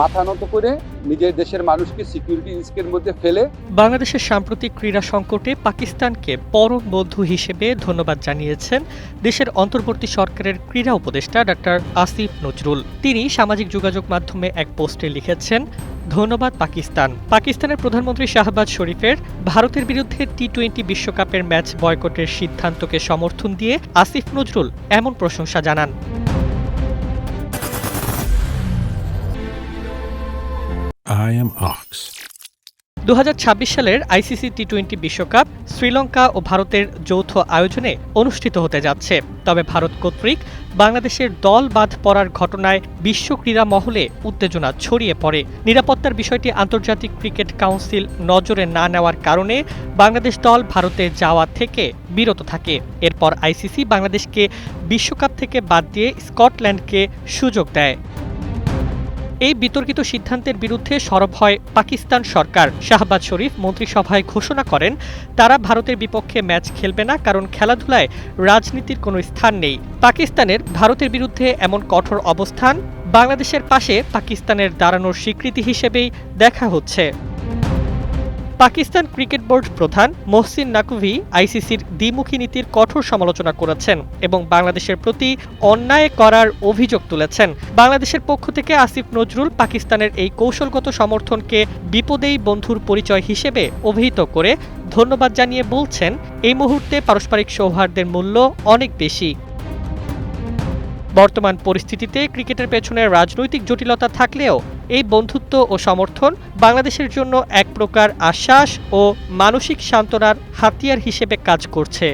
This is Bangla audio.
মাথা নত করে নিজের দেশের মানুষকে সিকিউরিটি রিস্কের মধ্যে ফেলে বাংলাদেশের সাম্প্রতিক ক্রীড়া সংকটে পাকিস্তানকে পরম বন্ধু হিসেবে ধন্যবাদ জানিয়েছেন দেশের অন্তর্বর্তী সরকারের ক্রীড়া উপদেষ্টা ডাক্তার আসিফ নজরুল। তিনি সামাজিক যোগাযোগ মাধ্যমে এক পোস্টে লিখেছেন, ধন্যবাদ পাকিস্তান। পাকিস্তানের প্রধানমন্ত্রী শাহবাজ শরীফের ভারতের বিরুদ্ধে টি টোয়েন্টি বিশ্বকাপের ম্যাচ বয়কটের সিদ্ধান্তকে সমর্থন দিয়ে আসিফ নজরুল এমন প্রশংসা জানান। I am. দু সালের আইসিসি টি টোয়েন্টি বিশ্বকাপ শ্রীলঙ্কা ও ভারতের যৌথ আয়োজনে অনুষ্ঠিত হতে যাচ্ছে। তবে ভারত কর্তৃক বাংলাদেশের দল বাদ পড়ার ঘটনায় বিশ্ব ক্রীড়া মহলে উত্তেজনা ছড়িয়ে পড়ে। নিরাপত্তার বিষয়টি আন্তর্জাতিক ক্রিকেট কাউন্সিল নজরে না নেওয়ার কারণে বাংলাদেশ দল ভারতে যাওয়া থেকে বিরত থাকে। এরপর আইসিসি বাংলাদেশকে বিশ্বকাপ থেকে বাদ দিয়ে স্কটল্যান্ডকে সুযোগ দেয়। এই বিতর্কিত সিদ্ধান্তের বিরুদ্ধে সরব হয় পাকিস্তান সরকার। শাহবাজ শরীফ মন্ত্রিসভায় ঘোষণা করেন, তারা ভারতের বিপক্ষে ম্যাচ খেলবে না কারণ খেলাধুলায় রাজনীতির কোনো স্থান নেই। পাকিস্তানের ভারতের বিরুদ্ধে এমন কঠোর অবস্থান বাংলাদেশের পাশে পাকিস্তানের দাঁড়ানোর স্বীকৃতি হিসেবেই দেখা হচ্ছে। পাকিস্তান ক্রিকেট বোর্ড প্রধান মোহসিন নাকভি আইসিসির দ্বিমুখী নীতির কঠোর সমালোচনা করেছেন এবং বাংলাদেশের প্রতি অন্যায় করার অভিযোগ তুলেছেন। বাংলাদেশের পক্ষ থেকে আসিফ নজরুল পাকিস্তানের এই কৌশলগত সমর্থনকে বিপদেই বন্ধুর পরিচয় হিসেবে অভিহিত করে ধন্যবাদ জানিয়ে বলছেন, এই মুহূর্তে পারস্পরিক সৌহার্দ্যের মূল্য অনেক বেশি। বর্তমান পরিস্থিতিতে ক্রিকেটের পেছনে রাজনৈতিক জটিলতা থাকলেও এই বন্ধুত্ব ও সমর্থন বাংলাদেশের জন্য এক প্রকার আশ্বাস ও মানসিক সান্ত্বনার হাতিয়ার হিসেবে কাজ করছে।